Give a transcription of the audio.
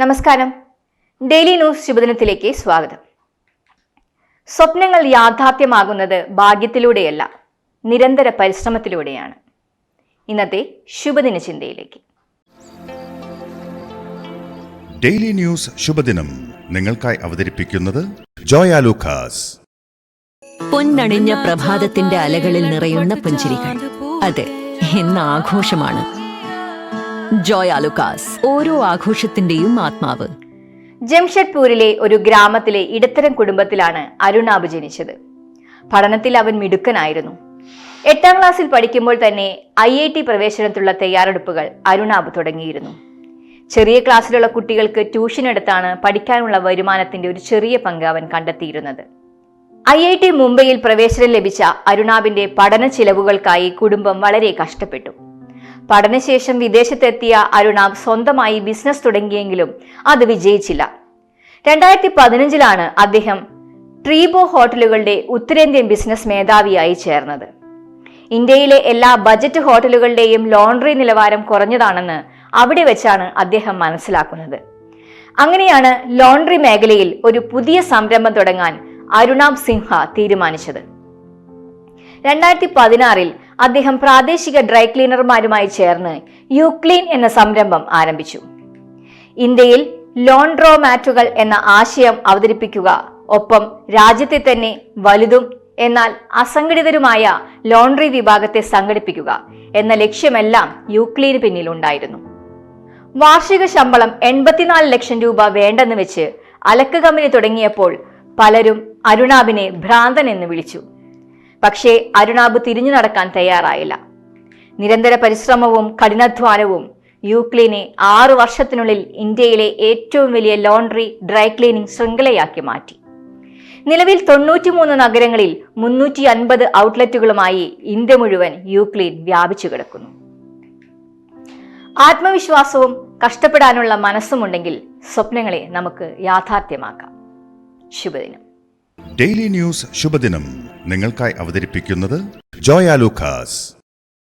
നമസ്കാരം. Daily news ശുഭദിനത്തിലേക്ക് സ്വാഗതം. സ്വപ്നങ്ങൾ യാഥാർത്ഥ്യമാകുന്നത് ഭാഗ്യത്തിലൂടെയല്ല നിരന്തര പരിശ്രമത്തിലൂടെയാണ്. ഇന്നത്തെ ശുഭദിന ചിന്തയിലേക്ക്. ഡെയിലി ന്യൂസ് ശുഭദിനം നിങ്ങൾക്കായി അവതരിപ്പിക്കുന്നത് ജോയ ലൂക്കാസ്. പൊന്നണിഞ്ഞ പ്രഭാതത്തിന്റെ അലകളിൽ നിറയുന്ന പുഞ്ചിരികൾ. അതെ എന്ന ആഘോഷമാണ് ജോയ് ആലുക്കാസ് ഓരോ ആഘോഷത്തിന്റെയും ആത്മാവ്. ജംഷഡ്പൂരിലെ ഒരു ഗ്രാമത്തിലെ ഇടത്തരം കുടുംബത്തിലാണ് അരുണാബ് ജനിച്ചത്. പഠനത്തിൽ അവൻ മിടുക്കനായിരുന്നു. എട്ടാം ക്ലാസ്സിൽ പഠിക്കുമ്പോൾ തന്നെ ഐ ഐ ടി പ്രവേശനത്തിലുള്ള തയ്യാറെടുപ്പുകൾ അരുണാബ് തുടങ്ങിയിരുന്നു. ചെറിയ ക്ലാസ്സിലുള്ള കുട്ടികൾക്ക് ട്യൂഷൻ എടുത്താണ് പഠിക്കാനുള്ള വരുമാനത്തിന്റെ ഒരു ചെറിയ പങ്ക് അവൻ കണ്ടെത്തിയിരുന്നത്. ഐ ഐ ടി മുംബൈയിൽ പ്രവേശനം ലഭിച്ച അരുണാബിന്റെ പഠന ചിലവുകൾക്കായി കുടുംബം വളരെ കഷ്ടപ്പെട്ടു. പഠനശേഷം വിദേശത്തെത്തിയ അരുണാബ് സ്വന്തമായി ബിസിനസ് തുടങ്ങിയെങ്കിലും അത് വിജയിച്ചില്ല. രണ്ടായിരത്തി പതിനഞ്ചിലാണ് അദ്ദേഹം ട്രീബോ ഹോട്ടലുകളുടെ ഉത്തരേന്ത്യൻ ബിസിനസ് മേധാവിയായി ചേർന്നത്. ഇന്ത്യയിലെ എല്ലാ ബജറ്റ് ഹോട്ടലുകളുടെയും ലോണ്ടറി നിലവാരം കുറഞ്ഞതാണെന്ന് അവിടെ വെച്ചാണ് അദ്ദേഹം മനസ്സിലാക്കുന്നത്. അങ്ങനെയാണ് ലോണ്ടറി മേഖലയിൽ ഒരു പുതിയ സംരംഭം തുടങ്ങാൻ അരുണാം സിൻഹ തീരുമാനിച്ചത്. രണ്ടായിരത്തി പതിനാറിൽ അദ്ദേഹം പ്രാദേശിക ഡ്രൈ ക്ലീനർമാരുമായി ചേർന്ന് യുക്ലീൻ എന്ന സംരംഭം ആരംഭിച്ചു. ഇന്ത്യയിൽ ലോൺഡ്രോ മാറ്റുകൾ എന്ന ആശയം അവതരിപ്പിക്കുക ഒപ്പം രാജ്യത്തെ തന്നെ വലുതും എന്നാൽ അസംഘടിതരുമായ ലോണ്ടറി വിഭാഗത്തെ സംഘടിപ്പിക്കുക എന്ന ലക്ഷ്യമെല്ലാം യുക്ലീന് പിന്നിലുണ്ടായിരുന്നു. വാർഷിക ശമ്പളം എൺപത്തിനാല് ലക്ഷം രൂപ വേണ്ടെന്ന് വെച്ച് അലക്ക് കമ്പനി തുടങ്ങിയപ്പോൾ പലരും അരുണാബിനെ ഭ്രാന്തൻ എന്ന് വിളിച്ചു. പക്ഷേ അരുണാബ് തിരിഞ്ഞു നടക്കാൻ തയ്യാറായില്ല. നിരന്തര പരിശ്രമവും കഠിനാധ്വാനവും യൂക്ലീനെ ആറു വർഷത്തിനുള്ളിൽ ഇന്ത്യയിലെ ഏറ്റവും വലിയ ലോണ്ടറി ഡ്രൈ ക്ലീനിംഗ് ശൃംഖലയാക്കി മാറ്റി. നിലവിൽ തൊണ്ണൂറ്റിമൂന്ന് നഗരങ്ങളിൽ മുന്നൂറ്റി അൻപത് ഔട്ട്ലെറ്റുകളുമായി ഇന്ത്യ മുഴുവൻ യൂക്ലീൻ വ്യാപിച്ചു കിടക്കുന്നു. ആത്മവിശ്വാസവും കഷ്ടപ്പെടാനുള്ള മനസ്സുമുണ്ടെങ്കിൽ സ്വപ്നങ്ങളെ നമുക്ക് യാഥാർത്ഥ്യമാക്കാം. ശുഭദിനം. ഡെയിലി ന്യൂസ് ശുഭദിനം. നിങ്ങൾക്കായി അവതരിപ്പിക്കുന്നത് ജോയ ലൂക്കാസ്.